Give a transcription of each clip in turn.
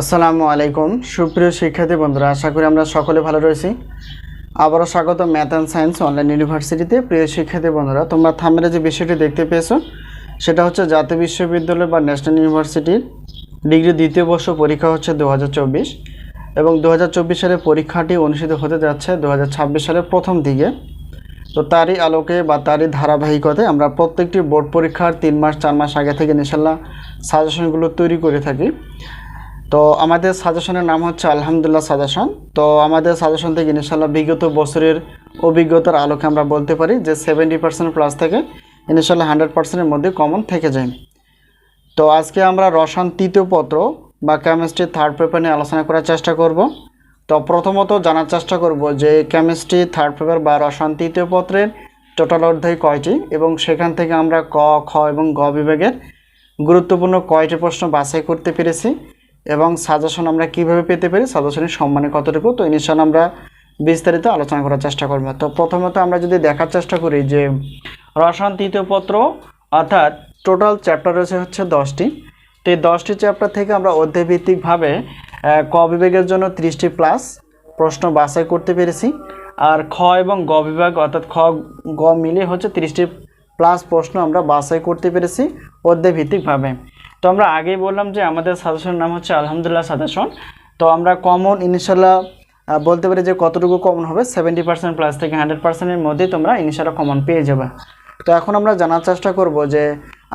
আসসালামু আলাইকুম। সুপ্রিয় শিক্ষার্থী বন্ধুরা, আশা করি আমরা সকলে ভালো রয়েছি। আবারও স্বাগত ম্যাথ অ্যান্ড সায়েন্স অনলাইন ইউনিভার্সিটিতে। প্রিয় শিক্ষার্থী বন্ধুরা, তোমরা থামের যে বিষয়টি দেখতে পেয়েছ, সেটা হচ্ছে জাতীয় বিশ্ববিদ্যালয় বা ন্যাশনাল ইউনিভার্সিটির ডিগ্রি দ্বিতীয় বর্ষ পরীক্ষা হচ্ছে দু হাজার চব্বিশ এবং দু সালে পরীক্ষাটি অনুষ্ঠিত হতে যাচ্ছে দু হাজার ছাব্বিশ সালের প্রথম দিকে। তো তারই আলোকে বা তারই ধারাবাহিকতায় আমরা প্রত্যেকটি বোর্ড পরীক্ষার তিন মাস, চার মাস আগে থেকে ইনশাল্লাহ সাজেশনগুলো তৈরি করে থাকি। তো আমাদের সাজেশনের নাম হচ্ছে আলহামদুলিল্লাহ সাজেশন তো আমাদের সাজেশন থেকে ইনশাল্লাহ বিগত বছরের অভিজ্ঞতার আলোকে আমরা বলতে পারি যে সেভেন্টি পার্সেন্ট প্লাস থেকে ইনশাল্লাহ হান্ড্রেড পার্সেন্টের মধ্যে কমন থেকে যায়। তো আজকে আমরা রসায়ন তৃতীয় পত্র বা কেমিস্ট্রি থার্ড পেপার নিয়ে আলোচনা করার চেষ্টা করব। তো প্রথমত জানার চেষ্টা করব যে কেমিস্ট্রি থার্ড পেপার বা রসায়ন তৃতীয় পত্রের টোটাল অধ্যায় কয়টি এবং সেখান থেকে আমরা ক, খ এবং গ বিভাগের গুরুত্বপূর্ণ কয়টি প্রশ্ন বাছাই করতে পেরেছি। এবং সাজেশন আমরা কীভাবে পেতে পারি? সাজেশনের সম্মানে কতটুকু? তো ইনশাল আমরা বিস্তারিত আলোচনা করার চেষ্টা করব। তো প্রথমত আমরা যদি দেখার চেষ্টা করি যে রসায়ন তৃতীয় পত্র, অর্থাৎ টোটাল চ্যাপ্টার রয়েছে হচ্ছে দশটি। তো এই দশটি চ্যাপ্টার থেকে আমরা অধ্যায়ভিত্তিকভাবে ক বিভাগের জন্য ত্রিশটি প্লাস প্রশ্ন বাছাই করতে পেরেছি। আর খ এবং গ বিভাগ, অর্থাৎ খ, গ মিলিয়ে হচ্ছে ত্রিশটি প্লাস প্রশ্ন আমরা বাছাই করতে পেরেছি অধ্যায়ভিত্তিকভাবে। তো আমরা আগেই বললাম যে আমাদের সাজেশনের নাম হচ্ছে আলহামদুলিল্লাহ সাজেশন। তো আমরা কমন ইনশাল্লাহ বলতে পারি যে কতটুকু কমন হবে? সেভেন্টি পার্সেন্ট প্লাস থেকে হান্ড্রেড পার্সেন্টের মধ্যেই তোমরা ইনশাল্লাহ কমন পেয়ে যাবে। তো এখন আমরা জানার চেষ্টা করব যে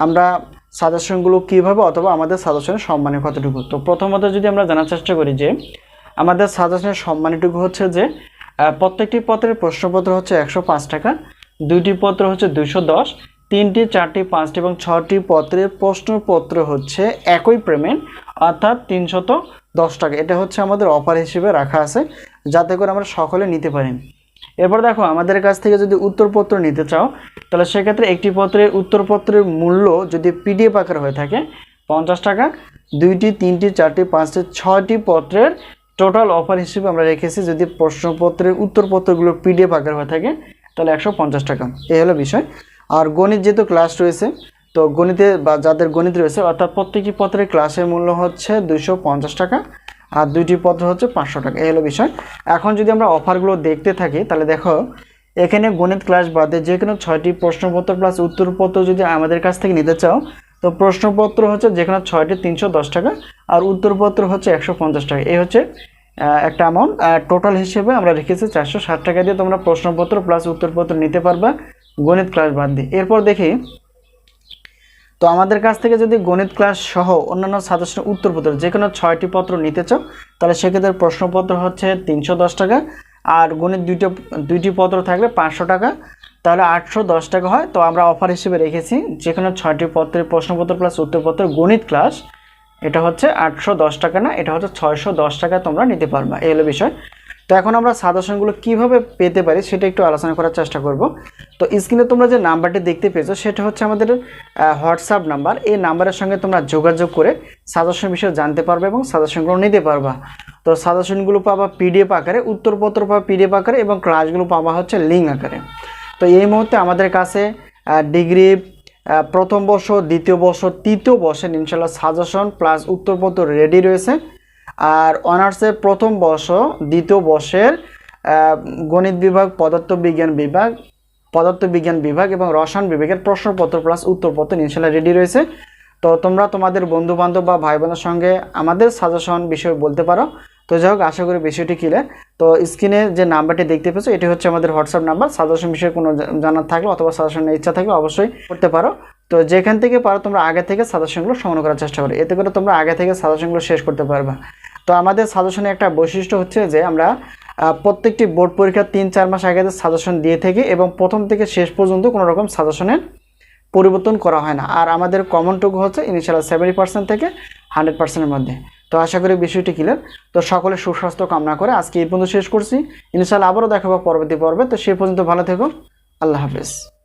আমরা সাজেশনগুলো কীভাবে অথবা আমাদের সাজেশনের সম্মানে কতটুকু। তো প্রথমত যদি আমরা জানার চেষ্টা করি যে আমাদের সাজেশনের সম্মানটুকু হচ্ছে যে প্রত্যেকটি পত্রের প্রশ্নপত্র হচ্ছে একশো পাঁচ টাকা, দুইটি পত্র হচ্ছে দুশো দশ তিনটি, চারটি, পাঁচটি এবং ছটি পত্রের প্রশ্নপত্র হচ্ছে একই পেমেন্ট, অর্থাৎ তিনশত দশ টাকা। এটা হচ্ছে আমাদের অফার হিসেবে রাখা আছে, যাতে করে আমরা সকলে নিতে পারি। এরপর দেখো, আমাদের কাছ থেকে যদি উত্তরপত্র নিতে চাও, তাহলে সেক্ষেত্রে একটি পত্রের উত্তরপত্রের মূল্য যদি পিডিএফ আকারে হয়ে থাকে, পঞ্চাশ টাকা। দুইটি, তিনটি, চারটি, পাঁচটি, ছয়টি পত্রের টোটাল অফার হিসেবে আমরা রেখেছি। যদি প্রশ্নপত্রের উত্তরপত্রগুলো পিডিএফ আকারে হয়ে থাকে, তাহলে একশো পঞ্চাশ টাকা। এই হলো বিষয়। আর গণিত যেহেতু ক্লাস রয়েছে, তো গণিতে বা যাদের গণিত রয়েছে, অর্থাৎ প্রত্যেকটি পত্রের ক্লাসের মূল্য হচ্ছে দুশো টাকা আর দুইটি পত্র হচ্ছে পাঁচশো টাকা। এই হলো বিষয়। এখন যদি আমরা অফারগুলো দেখতে থাকি, তাহলে দেখো, এখানে গণিত ক্লাস বাদে যে কোনো ছয়টি প্রশ্নপত্র প্লাস উত্তরপত্র যদি আমাদের কাছ থেকে নিতে চাও, তো প্রশ্নপত্র হচ্ছে যে কোনো ছয়টি তিনশো দশ টাকা আর উত্তরপত্র হচ্ছে একশো পঞ্চাশ টাকা। এই হচ্ছে একটা অ্যামাউন্ট টোটাল হিসেবে আমরা রেখেছি চারশো ষাট টাকা দিয়ে তোমরা প্রশ্নপত্র প্লাস উত্তরপত্র নিতে পারবা, গণিত ক্লাস বাদ দিয়ে। এরপর দেখি, তো আমাদের কাছ থেকে যদি গণিত ক্লাস সহ অন্যান্য সাজেশনের উত্তরপত্র, যে কোনো ছয়টি পত্র নিতে চাও, তাহলে সেক্ষেত্রে প্রশ্নপত্র হচ্ছে তিনশো দশ টাকা, আর গণিত দুইটা, দুইটি পত্র থাকলে পাঁচশো টাকা, তাহলে আটশো দশ টাকা হয়। তো আমরা অফার হিসেবে রেখেছি যে কোনো ছয়টি পত্রের প্রশ্নপত্র প্লাস উত্তরপত্র গণিত ক্লাস এটা হচ্ছে আটশো দশ টাকা না, এটা হচ্ছে ছয়শো দশ টাকা তোমরা নিতে পারবা, এই হলো বিষয়। তো এখন আমরা সাজেশনগুলো কীভাবে পেতে পারি সেটা একটু আলোচনা করার চেষ্টা করব। তো স্ক্রিনে তোমরা যে নাম্বারটি দেখতে পেয়েছ, সেটা হচ্ছে আমাদের হোয়াটসঅ্যাপ নাম্বার। এই নাম্বারের সঙ্গে তোমরা যোগাযোগ করে সাজেশন বিষয়ে জানতে পারবে এবং সাজেশনগুলো নিতে পারবা। তো সাজেশনগুলো পাবা পিডিএফ আকারে, উত্তরপত্র পাবা পিডিএফ আকারে এবং ক্লাসগুলো পাবা হচ্ছে লিঙ্ক আকারে। তো এই মুহূর্তে আমাদের কাছে ডিগ্রি প্রথম বর্ষ, দ্বিতীয় বর্ষ, তৃতীয় বর্ষের ইনশাল্লাহ সাজেশন প্লাস উত্তরপত্র রেডি রয়েছে। আর অনার্সের প্রথম বর্ষ, দ্বিতীয় বর্ষের গণিত বিভাগ, পদার্থবিজ্ঞান বিভাগ পদার্থবিজ্ঞান বিভাগ এবং রসায়ন বিভাগের প্রশ্নপত্র প্লাস উত্তরপত্র ইনশাল্লাহ রেডি রয়েছে। তো তোমরা তোমাদের বন্ধু বান্ধব বা ভাই বোনের সঙ্গে আমাদের সাজেশন বিষয়ে বলতে পারো। তো যাই হোক, আশা করি বিষয়টি ক্লিয়ার তো স্ক্রিনে যে নাম্বারটি দেখতে পেয়েছ, এটি হচ্ছে আমাদের হোয়াটসঅ্যাপ নাম্বার সাজেশন বিষয়ে কোনো জানার থাকলে অথবা সাজেশনের ইচ্ছা থাকলে অবশ্যই করতে পারো। তো যেখান থেকে পারো, তোমরা আগে থেকে সাজেশনগুলো সংগ্রহ করার চেষ্টা করো। এতে করে তোমরা আগে থেকে সাজেশনগুলো শেষ করতে পারবা। তো আমাদের সাজেশনের একটা বৈশিষ্ট্য হচ্ছে যে, আমরা প্রত্যেকটি বোর্ড পরীক্ষার তিন চার মাস আগে সাজেশন দিয়ে থাকি এবং প্রথম থেকে শেষ পর্যন্ত কোনো রকম সাজেশনের পরিবর্তন করা হয় না। আর আমাদের কমনটুকু হচ্ছে ইনিশিয়াল সেভেন্টি পার্সেন্ট থেকে হান্ড্রেড পার্সেন্টের মধ্যে। তো আশা করি বিষয়টি ক্লিয়ার তো সকলে সুস্বাস্থ্য কামনা করে আজকে এই পর্যন্ত শেষ করছি। ইনশাল্লাহ আবারও দেখাবো পরবর্তী পর্বে। তো সে পর্যন্ত ভালো থেকো। আল্লাহ হাফেজ।